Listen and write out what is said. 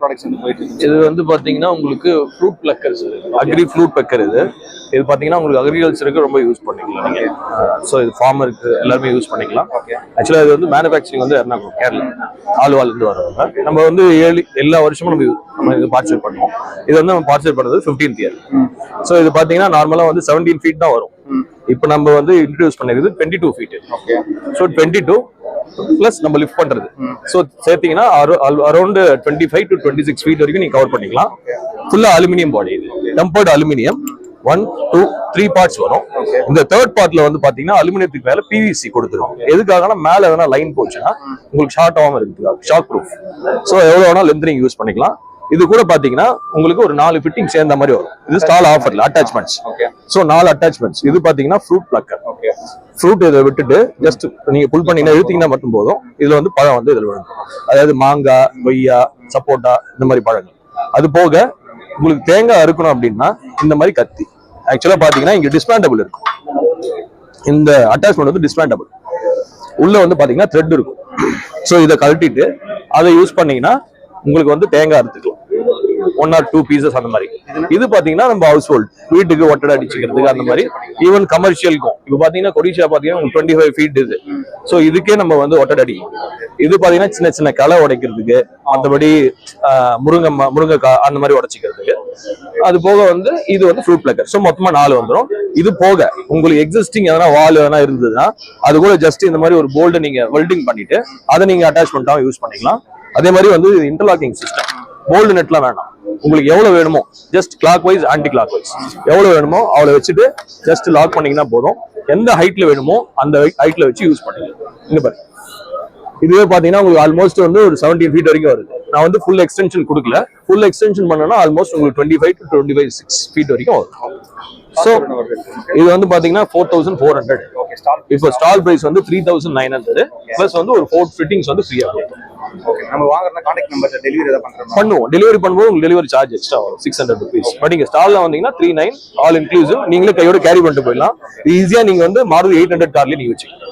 Products வந்து போயிட்டு இருக்கு இது வந்து பாத்தீங்கன்னா உங்களுக்கு fruit pluckers agri fruit plucker இது. இது பாத்தீங்கன்னா உங்களுக்கு அக்ரிகல்ச்சருக்கு ரொம்ப யூஸ் பண்ணிக்கலாம் ஸோ இது ஃபார்மருக்கு எல்லாருமே யூஸ் பண்ணிக்கலாம். ஆக்சுவலாக இது வந்து மேனுஃபேக்சரிங் வந்து எர்ணாகுளம் கேரளா ஆலுவால இருந்து வரவங்க நம்ம வந்து ஏழு எல்லா வருஷமும் நம்ம நம்ம இது பார்ட்டிசிபேட் பண்ணுவோம். இது வந்து நம்ம பார்ட்டிசிபேட் பண்ணது ஃபிஃப்டீன்த் இயர் ஸோ இது பாத்தீங்கன்னா நார்மலா வந்து செவன்டீன் ஃபீட் தான் வரும். இப்போ நம்ம வந்து introduce பண்ணிருக்குது twenty two feet okay so twenty two plus நம்ம லிஃப்ட் பண்றது. So சேர்த்தீங்கன்னா around twenty five to twenty six feet வரைக்கும் நீங்க கவர் பண்ணிக்கலாம். ஃபுல்லா அலுமினியம் பாடி இது. Tempered aluminium one two three parts வரும். இந்த தேர்ட் பார்ட்ல வந்து பாத்தீங்கன்னா அலுமினியத்துக்கு மேல பிவிசி கொடுத்துரும் எதுக்காகனா மேல எதனா லைன் போச்சுன்னா உங்களுக்கு ஷார்ட் ஆகாம இருக்கிறதுக்காக ஷாக் ப்ரூஃப் ஸோ எவ்வளவு வேணா லென்த் நீங்க யூஸ் பண்ணிக்கலாம். இது கூட பாத்தீங்கன்னா உங்களுக்கு ஒரு நாலு ஃபிட்டிங் சேர்ந்த மாதிரி வரும். இது ஸ்டால் ஆஃபர்ல அட்டாச்மெண்ட்ஸ் ஓகே ஸோ நாலு அட்டாச்மெண்ட்ஸ் இது பாத்தீங்கன்னா ஃப்ரூட் பிளக்கர் ஃப்ரூட் இதை விட்டுட்டு ஜஸ்ட் நீங்க புல் பண்ணீங்கன்னா இழுத்தீங்கன்னா மட்டும் போதும். இதுல வந்து பழம் வந்து இதில் விழுந்துரும். அதாவது மாங்காய் கொய்யா சப்போட்டா இந்த மாதிரி பழங்கள். அது போக உங்களுக்கு தேங்காய் அறுக்கணும் அப்படின்னா இந்த மாதிரி கத்தி. ஆக்சுவலா பாத்தீங்கன்னா இங்க டிஸ்பேண்டபிள் இருக்கும் இந்த அட்டாச்மெண்ட் வந்து டிஸ்பேண்டபிள் உள்ள வந்து பாத்தீங்கன்னா த்ரெட் இருக்கும். ஸோ இதை கழட்டிட்டு அதை யூஸ் பண்ணீங்கன்னா உங்களுக்கு வந்து தேங்காய் அறுத்துக்கலாம். ஒன் ஆர் டூ பீசஸ் அந்த மாதிரி. இது பாத்தீங்கன்னா நம்ம ஹவுஸ் ஹோல்ட் வீட்டுக்கு ஒட்டடை அடிச்சுக்கிறதுக்கு அந்த மாதிரி ஈவன் கமர்ஷியலுக்கும் இப்போ பாத்தீங்கன்னா கொடிஷா பாத்தீங்கன்னா டுவெண்ட்டி ஃபைவ் ஃபீட் இது. ஸோ இதுக்கே நம்ம வந்து ஒட்டடை அடிக்கும் இது பாத்தீங்கன்னா சின்ன சின்ன களை உடைக்கிறதுக்கு மற்றபடி முருங்கை ம- முருங்கைக்காய் அந்த மாதிரி உடைச்சிக்கிறதுக்கு. அது போக வந்து இது வந்து ஃப்ரூட் பிளக்கர் ஸோ மொத்தமா நாலு வந்துடும் இது போக உங்களுக்கு எக்ஸிஸ்டிங் எதனா வால் எதனா இருந்ததுன்னா அது கூட ஜஸ்ட் இந்த மாதிரி ஒரு போல்டு நீங்க வெல்டிங் பண்ணிட்டு அதை நீங்க அட்டாச்மெண்ட்டாக யூஸ் பண்ணிக்கலாம். அதே மாதிரி வந்து இன்டர்லாக்கிங் சிஸ்டம் போல்டு நெட்லாம் வேணாம். உங்களுக்கு எவ்வளவு வேணுமோ just clockwise anti clock wise எவ்வளவு வேணுமோ அவ்வளவு வச்சுட்டு ஜஸ்ட் லாக் பண்ணீங்கன்னா போதும். எந்த ஹைட்ல வேணுமோ அந்த ஹைட்ல வச்சு யூஸ் பண்ணிக்கலாம் இங்க பாருங்க. இதுவே பாத்தீங்கன்னா உங்களுக்கு ஆல்மோஸ்ட் வந்து ஒரு 17 ஃபீட் வரைக்கும் வருது. நான் வந்து ஃபுல் எக்ஸ்டென்ஷன் கொடுக்கல. ஃபுல் எக்ஸ்டென்ஷன் பண்ணனா ஆல்மோஸ்ட் உங்களுக்கு twenty five to twenty five six feet வரைக்கும் வரும். ஸோ இது வந்து பாத்தீங்கன்னா ஃபோர் தௌசண்ட் ஃபோர் ஹண்ட்ரட் இப்போ ஸ்டால் பிரைஸ் வந்து three thousand nine hundred plus வந்து ஒரு ஃபோர் ஃபிட்டிங்ஸ் வந்து ஃப்ரீயா ஓகே நம்ம வாங்குறத கான்டாக்ட் நம்பர் டெலிவரி ஏதாவது பண்றோம்? பண்ணுவோம். டெலிவரி பண்ணும்போது உங்களுக்கு டெலிவரி சார்ஜ் எக்ஸ்ட்ரா வரும். சிக்ஸ் ஹண்ட்ரட் ருபீஸ் பட் நீங்க ஸ்டால்ல வந்தீங்கன்னா த்ரீ நைன் ஆல் இன்க்ளூசிவ் நீங்களே கையோட கேரி பண்ணிட்டு போயிடலாம். ஈஸியா நீங்க வந்து மாருதி எயிட் ஹண்ட்ரட் கார்லயே நீங்க வச்சுக்கலாம்.